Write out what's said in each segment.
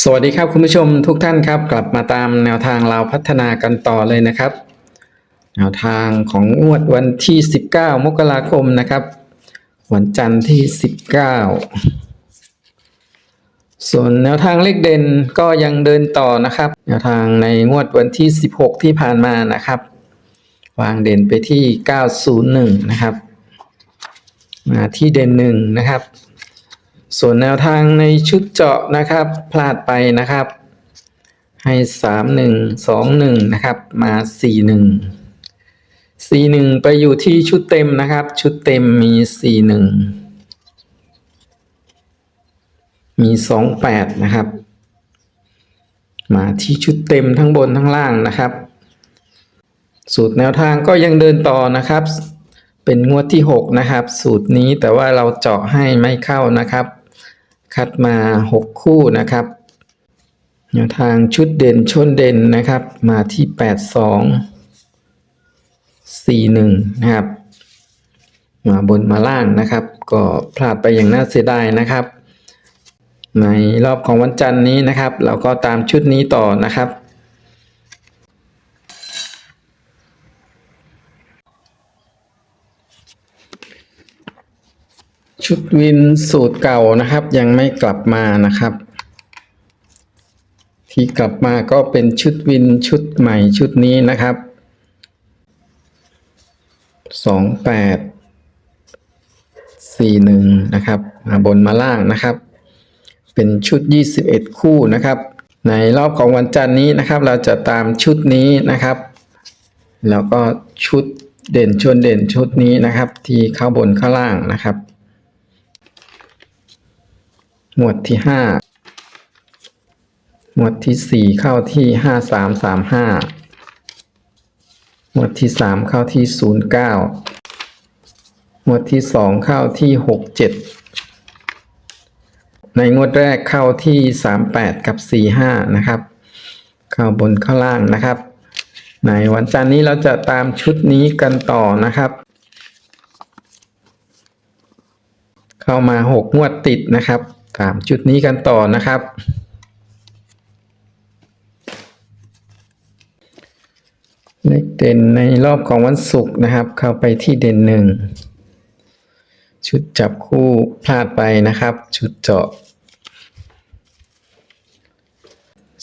สวัสดีครับคุณผู้ชมทุกท่านครับ กลับมาตามแนวทางเราพัฒนากันต่อเลยนะครับ แนวทางของงวดวันที่ 19 มกราคมนะครับ วันจันทร์ที่ 19 ส่วนแนวทางเลขเด่นก็ยังเดินต่อนะครับ แนวทางในงวดวันที่ 16 ที่ผ่านมานะครับ วางเด่นไปที่ 901 นะครับมาที่เด่นหนึ่งนะครับ ส่วนแนวทางในชุดเจาะนะครับ พลาดไปนะครับ ให้สามหนึ่งสองหนึ่งนะครับ มาสี่หนึ่งสี่หนึ่งไปอยู่ที่ชุดเต็มนะครับ ชุดเต็มมีสี่หนึ่งมีสองแปดนะครับ มาที่ชุดเต็มทั้งบนทั้งล่างนะครับ สูตรแนวทางก็ยังเดินต่อนะครับเป็นงวดที่ 6 นะครับ สูตรนี้แต่ว่าเราเจาะให้ไม่เข้านะครับ คัดมา 6 คู่นะครับแนวทางชุดเด่นชนเด่นนะครับ มาที่ 8 2 4 1 นะครับ มาบนมาล่างนะครับ ก็พลาดไปอย่างน่าเสียดายนะครับ ในรอบของวันจันทร์นี้นะครับ เราก็ตามชุดนี้ต่อนะครับ ชุดวินสูตรเก่านะครับ ยังไม่กลับมานะครับ ที่กลับมาก็เป็นชุดวินชุดใหม่ชุดนี้นะครับสองแปดสี่หนึ่งนะครับมาบนมาล่างนะครับ เป็นชุดยี่สิบเอ็ดคู่นะครับ ในรอบของวันจันทร์นี้นะครับ เราจะตามชุดนี้นะครับ แล้วก็ชุดเด่นชนเด่นชุดนี้นะครับ ที่เข้าบนข้าล่างนะครับ หมวดที่ห้าหมวดที่สี่เข้าที่ห้าสามสามห้าหมวดที่สามเข้าที่ศูนย์เก้าหมวดที่สองเข้าที่หกเจ็ดในงวดแรกเข้าที่สามแปดกับสี่ห้านะครับ เข้าบนเข้าล่างนะครับ ในวันจันทร์นี้เราจะตามชุดนี้กันต่อนะครับ เข้ามาหกงวดติดนะครับ ตามจุดนี้กันต่อนะครับ เลขเด่นในรอบของวันศุกร์นะครับ เข้าไปที่เด่นหนึ่งชุดจับคู่พลาดไปนะครับ ชุดเจาะ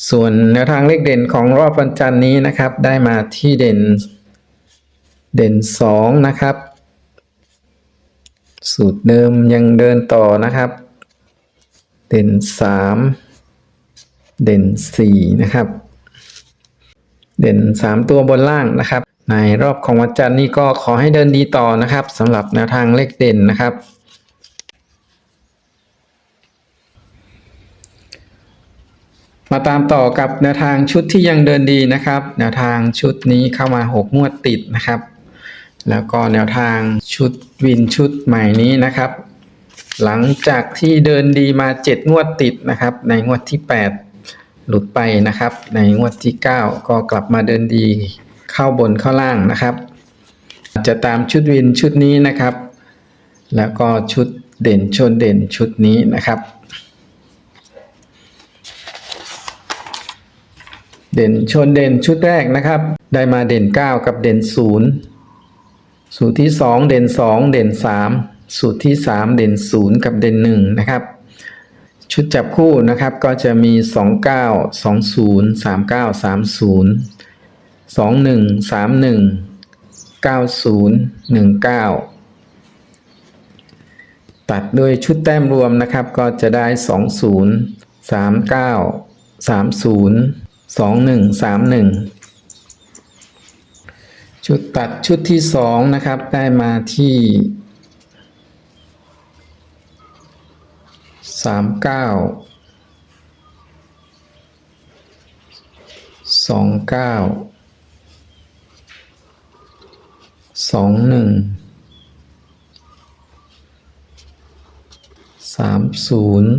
ส่วนแนวทางเลขเด่นของรอบวันจันทร์นี้นะครับ ได้มาที่เด่น เด่นสองนะครับ สูตรเดิมยังเดินต่อนะครับ เด่นสามเด่นสี่นะครับ เด่นสามตัวบนล่างนะครับ ในรอบของวันจันทร์นี้ก็ขอให้เดินดีต่อนะครับสำหรับแนวทางเลขเด่นนะครับมาตามต่อกับแนวทางชุดที่ยังเดินดีนะครับ แนวทางชุดนี้เข้ามาหกงวดติดนะครับ แล้วก็แนวทางชุดวินชุดใหม่นี้นะครับ หลังจากที่เดินดีมา 7 งวดติดนะครับ ในงวดที่ 8 หลุดไปนะครับ ในงวดที่ 9 ก็กลับมาเดินดีเข้าบนเข้าล่างนะครับ จะตามชุดวินชุดนี้นะครับ แล้วก็ชุดเด่นชนเด่นชุดนี้นะครับ เด่นชนเด่นชุดแรกนะครับ ได้มาเด่น 9 กับเด่น 0 สูตรที่ 2 เด่น 2 เด่น 3 สูตรที่ 3 เด่น 0 กับเด่น1นะครับ ชุดจับคู่นะครับก็จะมี 29 20 39 30 21 31 90 19 ตัดด้วยชุดแต้มรวมนะครับก็จะได้ 20 39 30 21 31ชุดตัดชุดที่สองนะครับ ได้มาที่ สามเก้าสองเก้าสองหนึ่งสามศูนย์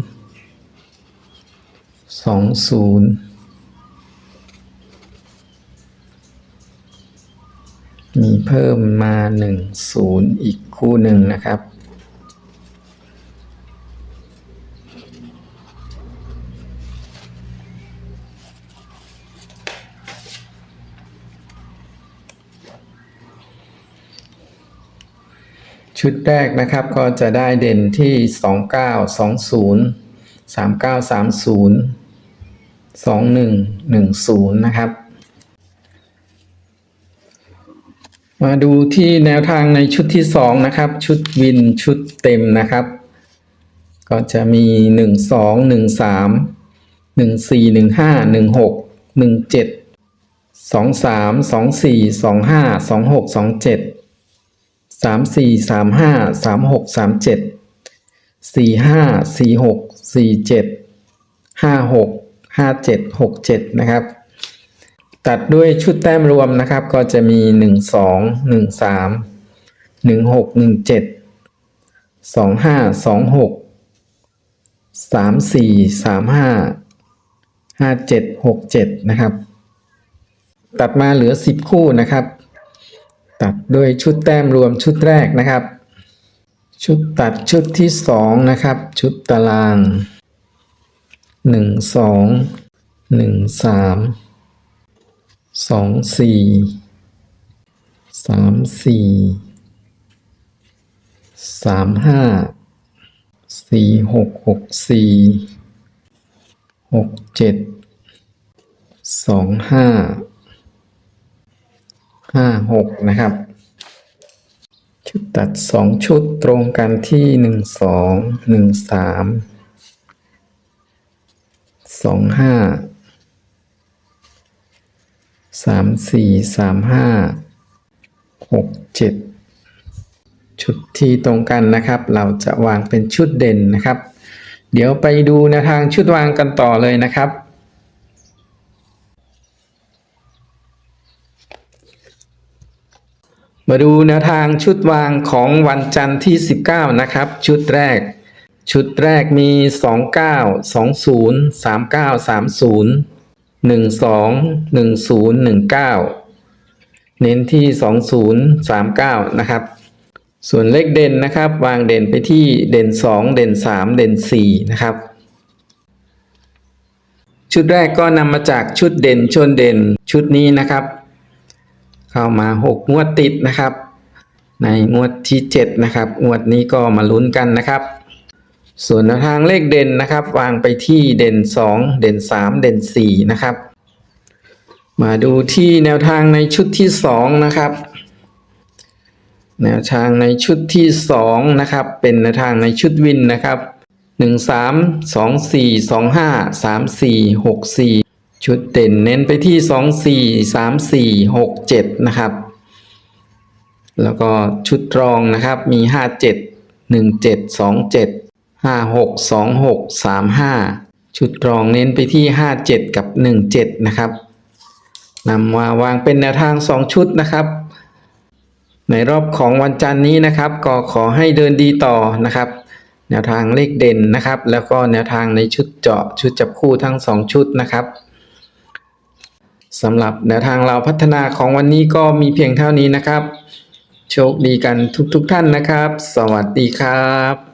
สองศูนย์มีเพิ่มมาหนึ่งศูนย์อีกคู่หนึ่งนะครับ ชุดแรกนะครับก็จะได้เด่นที่ 2920 3930 2110 นะครับ มาดูที่แนวทางในชุดที่ 2 นะครับ ชุดวินชุดเต็มนะครับ ก็จะมี 1 2 1 3 1 4 1 5 1 6 1 7 2 3 2 4 2 5 2 6 2 7 สามสี่สามห้าสามหกสามเจ็ดสี่ห้าสี่หกสี่เจ็ดห้าหกห้าเจ็ดหกเจ็ดนะครับ ตัดด้วยชุดแต้มรวมนะครับ ก็จะมีหนึ่งสองหนึ่งสามหนึ่งหกหนึ่งเจ็ดสองห้าสองหกสามสี่สามห้าห้าเจ็ดหกเจ็ดนะครับ ตัดมาเหลือสิบคู่นะครับ ตัดด้วยชุดแต้มรวมชุดแรกนะครับ ชุดตัดชุดที่สองนะครับ ชุดตารางหนึ่งสองหนึ่งสามสองสี่สามสี่สาม ห้าหกหกสี่หกเจ็ดสองห้าห้าหกนะครับ ชุดตัดสองชุดตรงกันที่หนึ่งสองหนึ่งสามสองห้าสามสี่สามห้าหกเจ็ดชุดที่ตรงกันนะครับ เราจะวางเป็นชุดเด่นนะครับ เดี๋ยวไปดูแนวทางชุดวางกันต่อเลยนะครับ มาดูแนวทางชุดวางของวันจันทร์ที่ 19 นะครับ ชุดแรก ชุดแรกมี 29 20 39 30 12 10 19 เน้นที่ 20 39 นะครับ ส่วนเลขเด่นนะครับ วางเด่นไปที่เด่น 2 เด่น 3 เด่น 4 นะครับ ชุดแรกก็นำมาจากชุดเด่นชนเด่นชุดนี้นะครับ เข้ามาห6งวดติดนะครับ ในงวดที่ 7 นะครับ งวดนี้ก็มาลุ้นกันนะครับ ส่วนทางเลขเด่นนะครับ วางไปที่เด่น 2 เด่น 3 เด่น 4 นะครับ มาดูที่แนวทางในชุดที่ 2 นะครับแนวทางในชุดที่ 2 นะครับ เป็นแนวทางในชุดวินนะครับ 1 3 2 4 2 5 3 4 6 4 ชุดเด่นเน้นไปที่สองสี่สามสี่หกเจ็ดนะครับ แล้วก็ชุดรองนะครับมีห้าเจ็ดหนึ่งเจ็ดสองเจ็ดห้าหกสองหกสามห้าชุดรองเน้นไปที่ห้าเจ็ดกับหนึ่งเจ็ดนะครับนำมาวางเป็นแนวทางสองชุดนะครับ ในรอบของวันจันทร์นี้นะครับ ก็ขอให้เดินดีต่อนะครับ แนวทางเลขเด่นนะครับ แล้วก็แนวทางในชุดเจาะชุดจับคู่ทั้งสองชุดนะครับ สำหรับแนวทางเราพัฒนาของวันนี้ก็มีเพียงเท่านี้นะครับ โชคดีกันทุกๆทท่านนะครับ สวัสดีครับ